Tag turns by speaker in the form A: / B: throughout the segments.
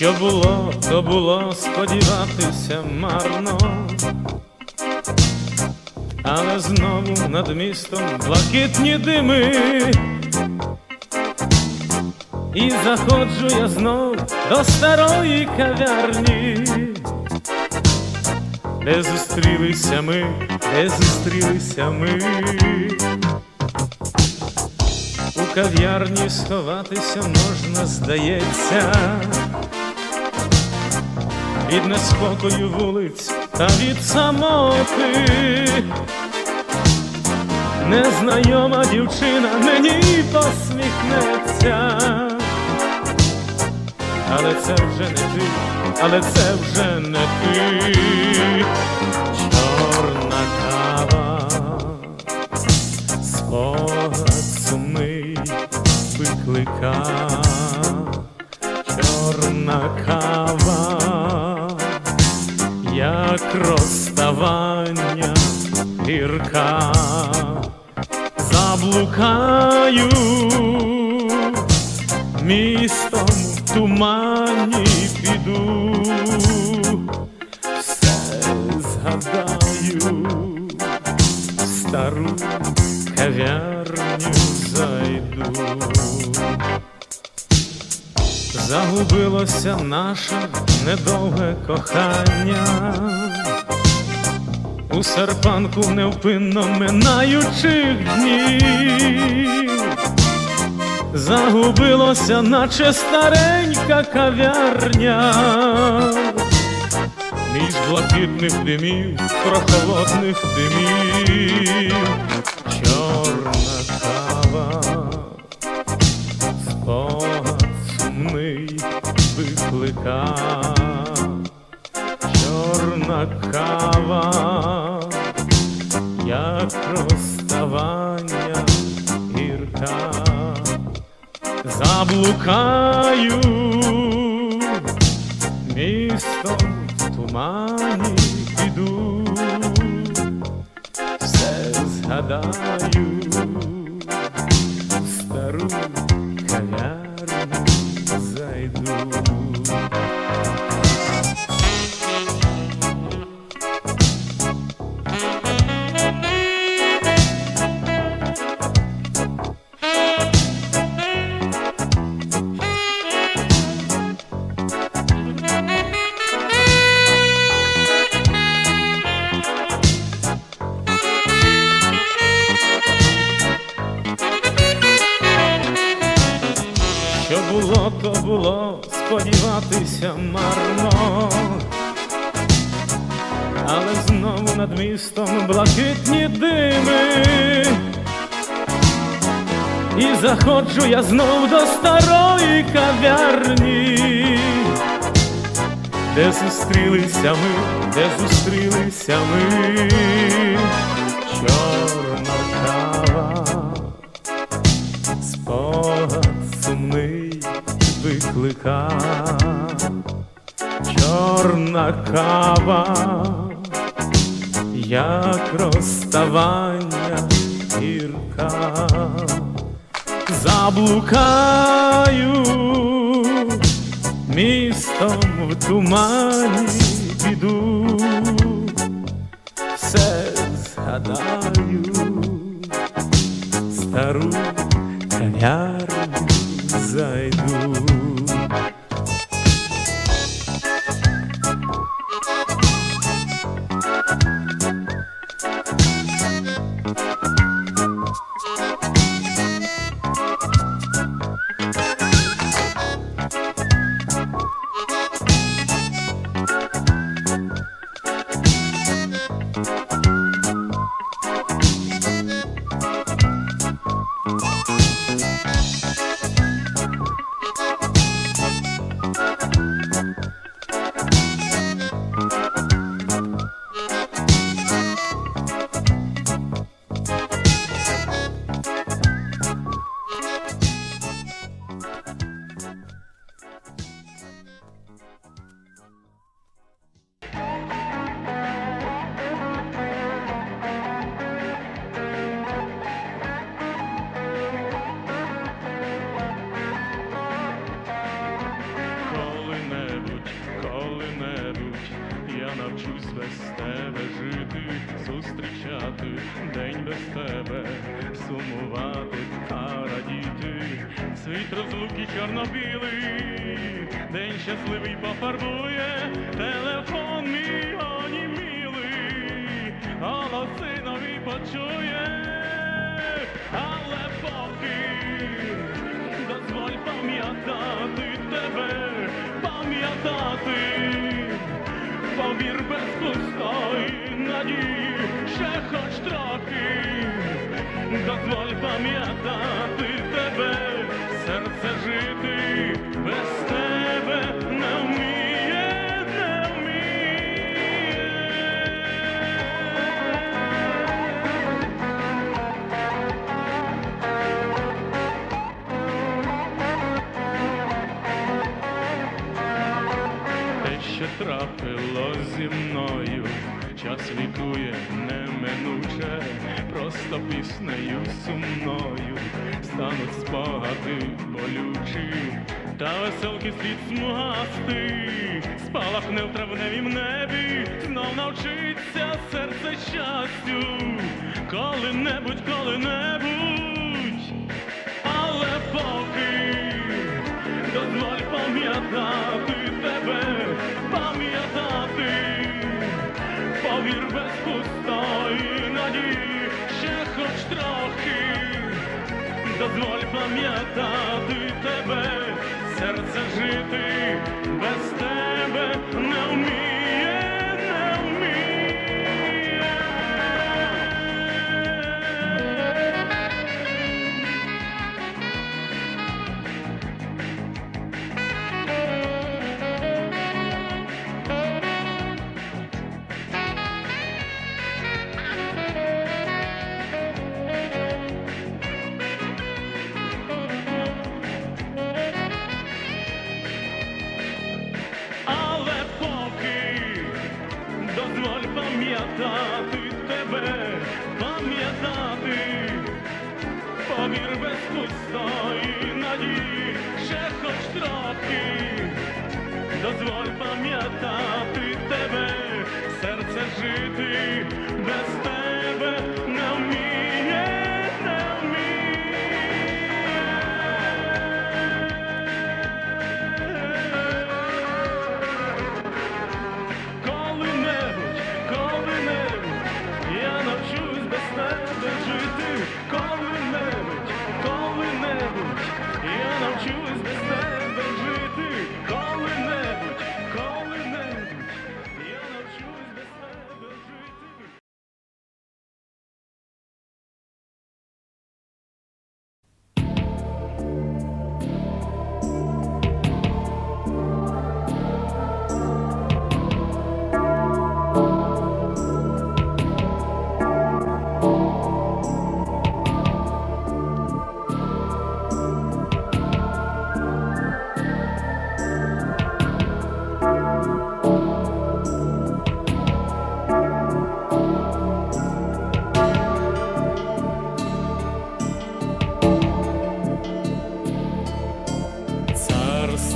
A: Що було, то було сподіватися марно, але знову над містом блакитні дими, і заходжу я знов до старої кав'ярні, де зустрілися ми, де зустрілися ми. У кав'ярні сховатися можна, здається, від неспокою вулиць та від самоти. Незнайома дівчина мені посміхнеться, але це вже не ти, але це вже не ти, чорна кава. Спогад сумний виклика, чорна кава, як розставання гірка, заблукаю містом тумані піду, все згадаю стару кав'ярню Загубилося наше недовге кохання, у серпанку невпинно минаючих днів, загубилося, наче старенька кав'ярня. Між блакитних димів, прохолодних димів, чорна кава, спогад сумний виклика, чорна кава, як розставання гірка, заблукаю містом в тумані піду, все згадаю, над містом блакитні дими, і заходжу я знов до старої кав'ярні, де зустрілися ми, де зустрілися ми, чорна кава спогад сумний виклика, чорна кава, як розставання гірка, заблукаю містом в тумані піду, все згадаю стару кав'ярню зайду. Сумувати. Та радіти. Світ розлуки чорно-білий, день щасливий пофарбує, телефон мій онімілий, голоси нові почує, але поки дозволь пам'ятати тебе, пам'ятати, повір без пустої надії, ще хоч трохи, дозволь пам'ятати тебе, серце жити без тебе не вміє, не вміє. Те, що трапилось зі мною, час лікує неминуче, просто піснею сумною стануть спогади болючі, та веселки слід смугасти, спалахне в травневім небі, знов навчиться серце щастю, коли-небудь, коли-небудь, але поки дозволь пам'ятати тебе, пам'ятати, повір без пустої надії, ще хоч трохи, дозволь пам'ятати тебе, серце жити пам'ятати тебе, пам'ятати, повір без пустої надії, ще хоч трохи, дозволь пам'ятати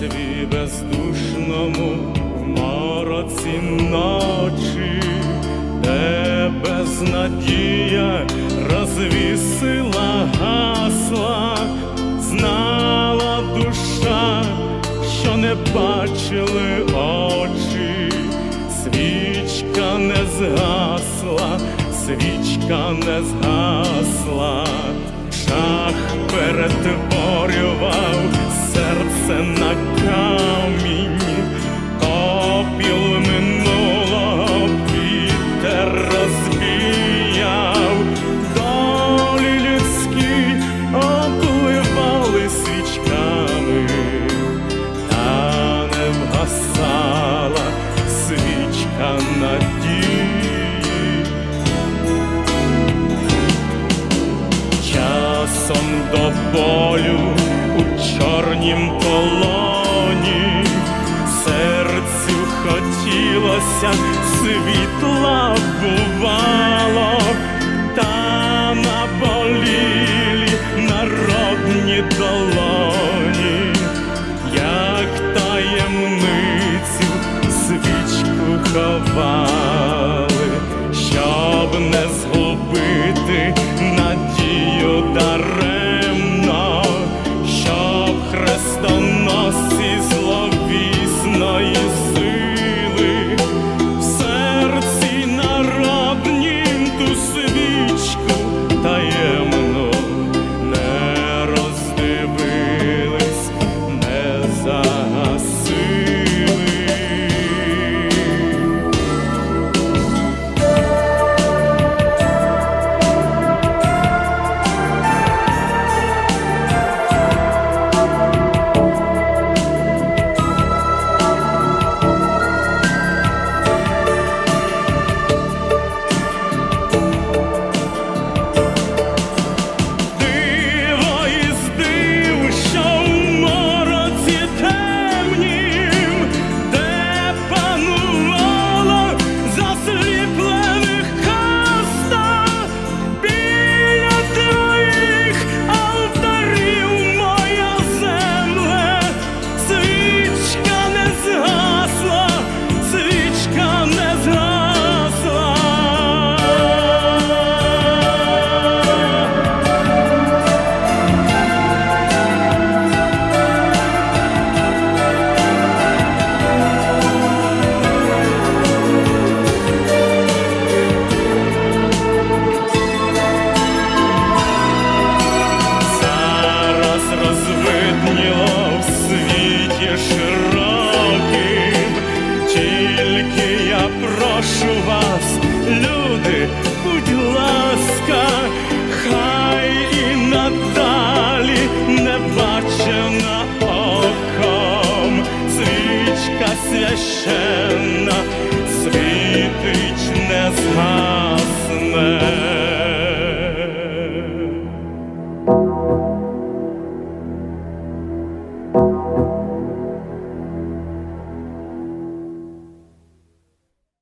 A: царстві бездушному в мороці ночі, де безнадія розвісила гасла, знала душа, що не бачили очі, свічка не згасла, свічка не згасла. Шах перетворював серце на хотілося світла бувало,